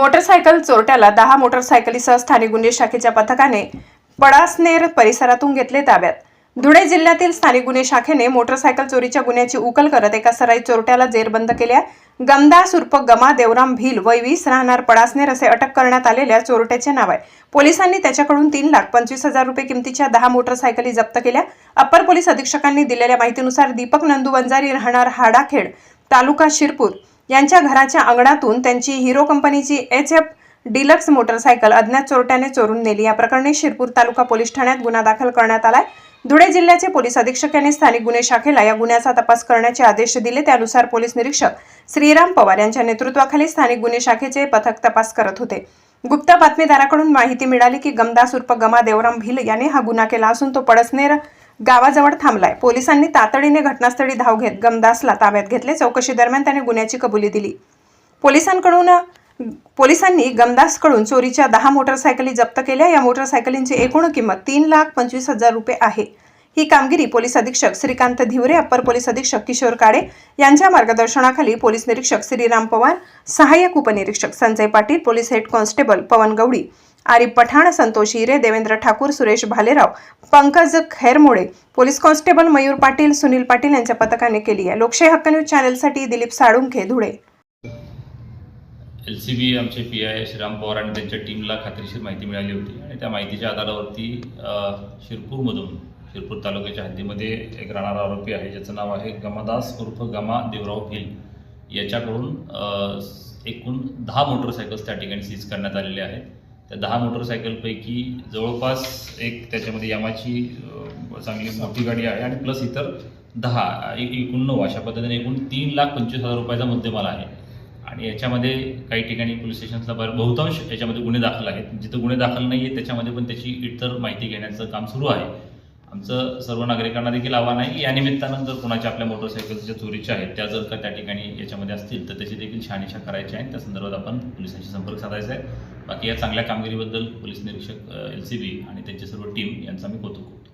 Motorcycle चोरट्याला दहा मोटरसायकलीसह स्थानिक गुन्हे शाखेच्या पथकाने पडासनेर परिसरातून घेतले ताब्यात. धुळे जिल्ह्यातील स्थानिक गुन्हे शाखेने मोटरसायकल चोरीच्या गुन्ह्याची उकल करत एका सराई चोरट्याला जेरबंद केल्या. गमदास उर्फ गमा देवराम भील व वीस राहणार पडासनेर असे अटक करण्यात आलेल्या चोरट्याचे नाव आहे. पोलिसांनी त्याच्याकडून तीन लाख पंचवीस हजार रुपये किमतीच्या दहा मोटरसायकली जप्त केल्या. अप्पर पोलीस अधीक्षकांनी दिलेल्या माहितीनुसार दीपक नंदू वंजारी राहणार हाडाखेड तालुका शिरपूर. यांच्या घराच्या अंगणातून त्यांची हिरो कंपनीची एच एफ डिलक्स मोटरसायकल अज्ञात चोरट्याने चोरून नेली. या प्रकरणी शिरपूर तालुका पोलीस ठाण्यात गुन्हा दाखल करण्यात आलाय. धुळे जिल्ह्याचे पोलीस अधीक्षक यांनी स्थानिक गुन्हे शाखेला या गुन्ह्याचा तपास करण्याचे आदेश दिले. त्यानुसार पोलीस निरीक्षक श्रीराम पवार यांच्या नेतृत्वाखाली स्थानिक गुन्हे शाखेचे पथक तपास करत होते. गुप्त बातमीदाराकडून माहिती मिळाली की गमदास उर्फ गमा देवराम भिल याने हा गुन्हा केला असून तो पडसनेर गावाजवळ थांबलाय. पोलिसांनी तातडीने घटनास्थळी धाव घेत गमदासला ताब्यात घेतले. चौकशी दरम्यान त्याने गुन्ह्याची कबुली दिली. पोलिसांकडून पोलिसांनी गमदासकडून चोरीच्या दहा मोटरसायकली जप्त केल्या. या मोटरसायकलींची एकूण किंमत तीन लाख पंचवीस हजार रुपये आहे. ही कामगिरी पोलीस अधीक्षक श्रीकांत धिवरे अप्पर पोलीस अधीक्षक किशोर काळे यांच्या मार्गदर्शनाखाली पोलीस निरीक्षक श्रीराम पवार सहाय्यक उपनिरीक्षक Sanjay Patil police head constable Pavan Gawdi Arif Pathan Santosh Hire Devendra Thakur Suresh Bhalerao Pankaj Khairmode police constable Mayur Patil Sunil Patil यांच्या पथकाने केली आहे. लोकशाही हक्क news चॅनलसाठी Dilip Salunkhe Dhule. L C B आमचे P I Shriram Pawar आणि त्यांच्या टीमला खात्रीशीर माहिती मिळाली होती आणि त्या माहितीच्या आधारावरती शिरपूरमधून शिरपूर तालुक्याच्या हद्दीमध्ये एक राहणारा आरोपी आहे ज्याचं नाव आहे गमादास उर्फ गमा देवराव भिल. याच्याकडून एकूण दहा मोटरसायकल्स त्या ठिकाणी सीज करण्यात आलेले आहेत. त्या दहा मोटरसायकलपैकी जवळपास एक त्याच्यामध्ये यामाची चांगली मोठी गाडी आहे आणि प्लस इतर दहा एकूण नऊ. अशा पद्धतीने एकूण तीन लाख पंचवीस हजार रुपयाचा मुद्देमाल आहे. आणि याच्यामध्ये काही ठिकाणी पोलीस स्टेशन्सला बाहेर बहुतांश याच्यामध्ये गुन्हे दाखल आहेत. जिथं गुन्हे दाखल नाही आहेत त्याच्यामध्ये पण त्याची इतर माहिती घेण्याचं काम सुरू आहे. आमचं सर्व नागरिकांना देखील आव्हान आहे. की या निमित्तानं जर कोणाच्या आपल्या मोटरसायकल्स ज्या चोरीच्या आहेत त्या जर का त्या ठिकाणी याच्यामध्ये असतील तर त्याची देखील शहानिशा करायची आहे त्या संदर्भात आपण पोलिसांशी संपर्क साधायचा आहे. बाकी या चांगल्या कामगिरीबद्दल पोलीस निरीक्षक एल सी बी आणि त्यांची सर्व टीम यांचा मी कौतुक करतो.